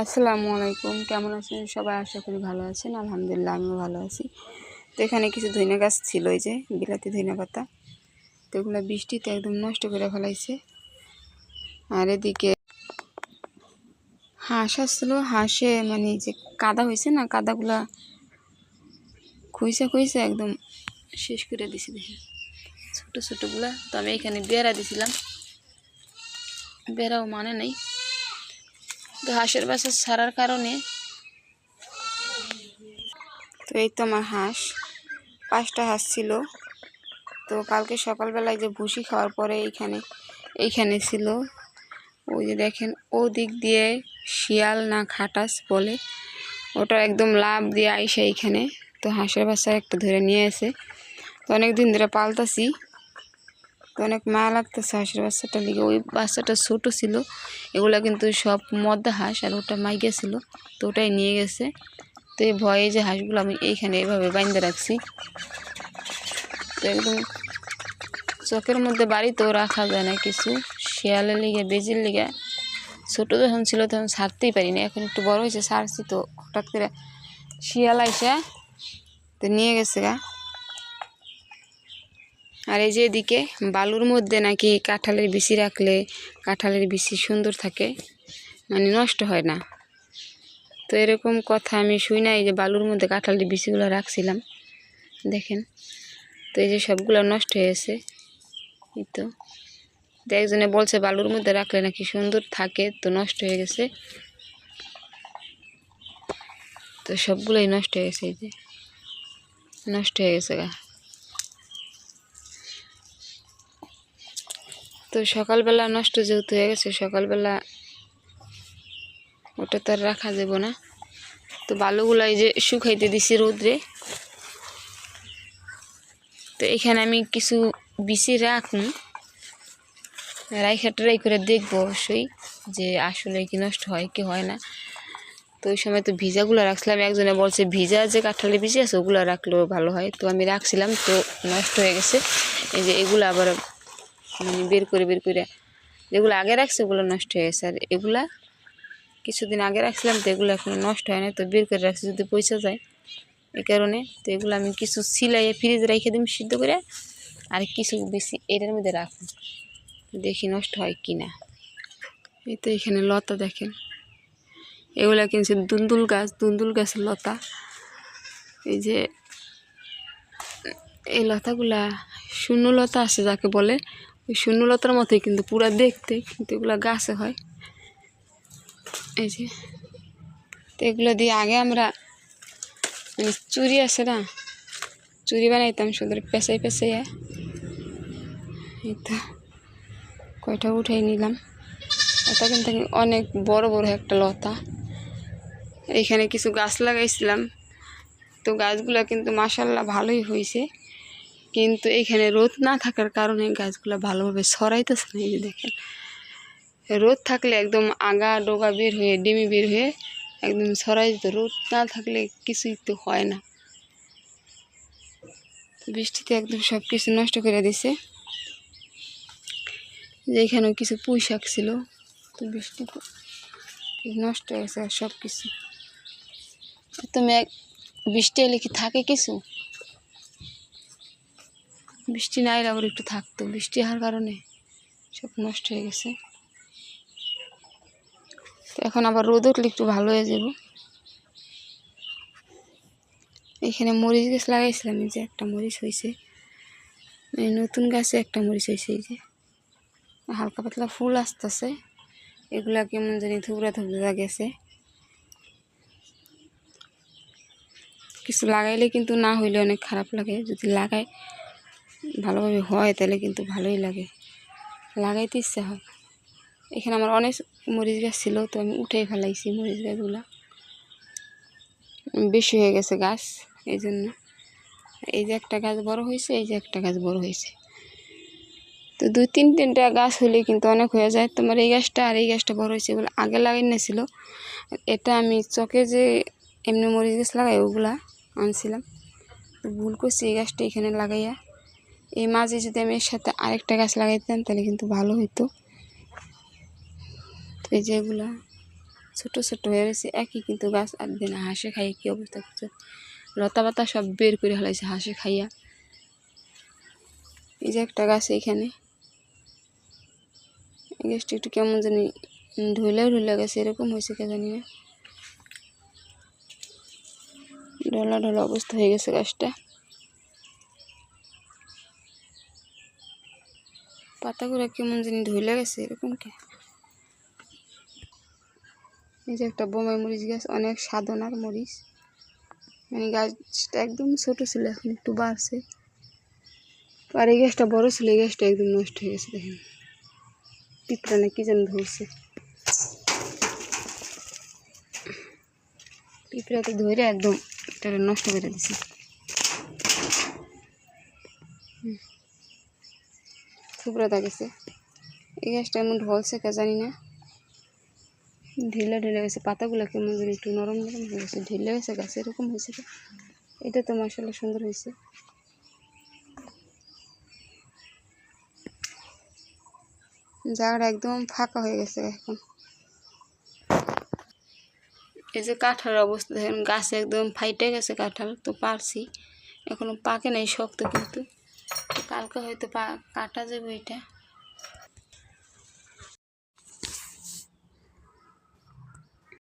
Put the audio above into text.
আসসালামু আলাইকুম। কেমন আছেন সবাই? আশা করি ভালো আছেন। আলহামদুলিল্লাহ, আমিও ভালো আছি। তো এখানে কিছু ধইনা গাছ ছিল এই যে, বিলাতি ধইনা পাতা। তো এগুলো বৃষ্টিতে একদম নষ্ট করে ফেলাইছে। আর এদিকে হাঁস আসলো হাঁসে মানে যে কাদা হয়েছে না, কাদাগুলা খুঁইসে খুঁইসে একদম শেষ করে দিছি দেখি। ছোটো ছোটোগুলা। তো আমি এখানে বেড়া দিছিলাম। বেড়াও মানে নেই। তো হাঁসের বাসা ছাড়ার কারণে। তো এই তো আমার হাঁস, পাঁচটা হাঁস ছিল। তো কালকে সকালবেলায় যে ভুসি খাওয়ার পরে এইখানে এইখানে ছিল। ওই যে দেখেন ও দিক দিয়ে শিয়াল না খাটাস বলে। ওটা একদম লাভ দিয়ে আইসে এইখানে। তো হাঁসের বাচ্চা একটা ধরে নিয়ে এসে। তো অনেক দিন ধরে পালতাছি। তো অনেক মায়া লাগতেছে হাঁসের বাচ্চাটা লিগে। ওই বাচ্চাটা ছোট ছিল, এগুলো কিন্তু সব মদ্দা হাঁস আর ওটা মাইগা ছিল, তো ওটাই নিয়ে গেছে। তো এই ভয়ে যে হাঁসগুলো আমি এইখানে এভাবে বাইন্দে রাখছি। তো একদম চকের মধ্যে বাড়িতেও রাখা যায় না কিছু। শিয়ালের লিগে, বেজির লিগে। ছোটো যখন ছিল তখন ছাড়তেই পারি না এখন একটু বড় হয়েছে, ছাড়ছি তো। হঠাৎ করে শিয়াল আইসা, তো নিয়ে গেছে গা। আর এই যে এদিকে বালুর মধ্যে নাকি কাঁঠালের বিচি রাখলে কাঁঠালের বিচি সুন্দর থাকে মানে নষ্ট হয় না। তো এরকম কথা আমি শুই না এই যে বালুর মধ্যে কাঁঠালের বিচিগুলো রাখছিলাম, দেখেন। তো এই যে সবগুলো নষ্ট হয়েছে এই তো একজনে বলছে বালুর মধ্যে রাখলে নাকি সুন্দর থাকে, তো নষ্ট হয়ে গেছে। তো সবগুলোই নষ্ট হয়ে গেছে, এই যে। নষ্ট হয়ে গেছে গা। তো সকালবেলা নষ্ট যেহেতু হয়ে গেছে, সকালবেলা ওটা তো আর রাখা যাব না। তো বালুগুলাই যে শুকাইতে দিছি রোদ্রে। তো এখানে আমি কিছু বিচি রাখুন। রাইখা ট্রাই করে দেখব অবশ্যই যে আসলে কি নষ্ট হয়, কি হয় না। তো ওই সময় তো ভিজাগুলো রাখছিলাম, একজনে বলছে, ভিজা যে কাঁঠালি বিচি আছে, ওগুলো রাখলেও ভালো হয়। তো আমি রাখছিলাম, তো নষ্ট হয়ে গেছে। এই যে এগুলো আবার মানে বের করে বের করে। যেগুলো আগে রাখছে, ওগুলো নষ্ট হয়ে গেছে। আর এগুলা কিছুদিন আগে রাখছিলাম, তো এগুলো এখন নষ্ট হয় না তো বের করে রাখছি যদি পয়সা যায়। এই কারণে তো এগুলো আমি কিছু সিলাইয়ে ফ্রিজে রেখে দিই সিদ্ধ করে, আর কিছু বেশি এটার মধ্যে রাখুন দেখি নষ্ট হয় কি না এই তো এখানে লতা দেখেন। এগুলা কিনছে দুন্দুল গাছ, দুন্দুল গাছের লতা। এই যে এই লতাগুলা শূন্য লতা আছে যাকে বলে ওই শূন্যলতার মতোই কিন্তু পুরা দেখতে, কিন্তু এগুলো গাছে হয়। এই যে, তো এগুলো দিয়ে আগে আমরা মানে চুরি আছে না, চুরি বানাইতাম সুন্দর পেঁচাই পেঁচাইয়া। এই তো, কয়টা উঠাই নিলাম। লতা কিন্তু অনেক বড় বড় একটা লতা। এখানে কিছু গাছ লাগাইছিলাম। তো গাছগুলো কিন্তু মাসাল্লাহ ভালোই হয়েছে কিন্তু এখানে রোদ না থাকার কারণে গাছগুলো ভালোভাবে ছড়াইতেছে না, এই যে দেখেন। রোদ থাকলে একদম আগা ডোগা বের হয়ে, ডিমি বের হয়ে একদম সরাই যেত রোদ না থাকলে কিছুই তো হয় না। বৃষ্টিতে একদম সব কিছু নষ্ট করে দিছে। যে এখানেও কিছু পুঁই শাক ছিল, তো বৃষ্টিতে নষ্ট হয়েছে সব কিছু তুমি বৃষ্টি এলে কি থাকে কিছু? বৃষ্টি না এলে আবার একটু থাকতো। বৃষ্টি হওয়ার কারণে সব নষ্ট হয়ে গেছে। তো এখন আবার রোদ উঠলে একটু ভালো হয়ে যাব। এখানে মরিচ গাছ লাগাইছিলাম, এই যে একটা মরিচ হয়েছে মানে নতুন গাছে একটা মরিচ হয়েছে এই যে। হালকা পাতলা ফুল আসতেছে। এগুলা কেমন জানি থুবড়া থুবড়া গেছে কিছু লাগাইলে কিন্তু না হইলে অনেক খারাপ লাগে। যদি লাগায় ভালোভাবে হয়, তাহলে কিন্তু ভালোই লাগে। লাগাইতে ইচ্ছা হয়। এখানে আমার অনেক মরিচ গাছ ছিল, তো আমি উঠেই ফেলাইছি মরিচ গাছগুলা। বেশি হয়ে গেছে গাছ এই জন্য এই যে একটা গাছ বড় হয়েছে, এই যে একটা গাছ বড় হয়েছে। তো দুই তিন তিনটা গাছ হলে কিন্তু অনেক হয়ে যায়। তোমার এই গাছটা আর এই গাছটা বড় হয়েছে এগুলো আগে লাগাই নিয়েছিল এটা আমি চকে যে এমনি মরিচ গাছ লাগাই, ওগুলা আনছিলাম। তো ভুল করছি এই গাছটা এখানে লাগাইয়া। এই মাঝে যদি আমি এর সাথে আরেকটা গাছ লাগাইতাম, তাহলে কিন্তু ভালো হতো তো এই যে এগুলা ছোট ছোট হয়ে গেছে একই কিন্তু গাছ, আর দিন হাঁসে খাইয়ে কী অবস্থা করছে? লতা পাতা সব বের করে ফেলাইছে হাঁসে খাইয়া। এই যে একটা গাছ এইখানে। এই গাছটা একটু কেমন জানি ঢুলে ঢুলে গেছে, এরকম হয়েছে কে জানি না। ঢলা ঢলা অবস্থা হয়ে গেছে গাছটা। পাতাগুলো কেমন জানি ঢুলে গেছে, এরকম কে? এই যে একটা বোমাই মরিচ গাছ, অনেক সাধনার মরিচ। মানে গাছটা একদম ছোট ছিল, এখন একটু বাড়ছে। আর এই গাছটা বড় ছিল, এই গাছটা একদম নষ্ট হয়ে গেছে, দেখেন। পিঁপড়া না কি যেন ধরছে। পিঁপড়া তো ধরে একদম এটা নষ্ট করে দিছে। থুবড়া গেছে এই গাছটা এমন ঢলছে কে জানি না। ঢিলে ঢিলে গেছে, পাতাগুলো কেমন জানি একটু নরম নরম হয়ে গেছে। ঢিলে গেছে, গাছ এরকম হয়েছে এটা তো মাসাল্লাহ সুন্দর হয়েছে। জায়গাটা একদম ফাঁকা হয়ে গেছে এখন। এই যে কাঁঠালের অবস্থা, দেখেন গাছে একদম ফাইটে গেছে কাঁঠাল, তো পারছি। এখনও পাকে নাই শক্ত কিন্তু। কালকে হয়তো কাটা যাবে এটা।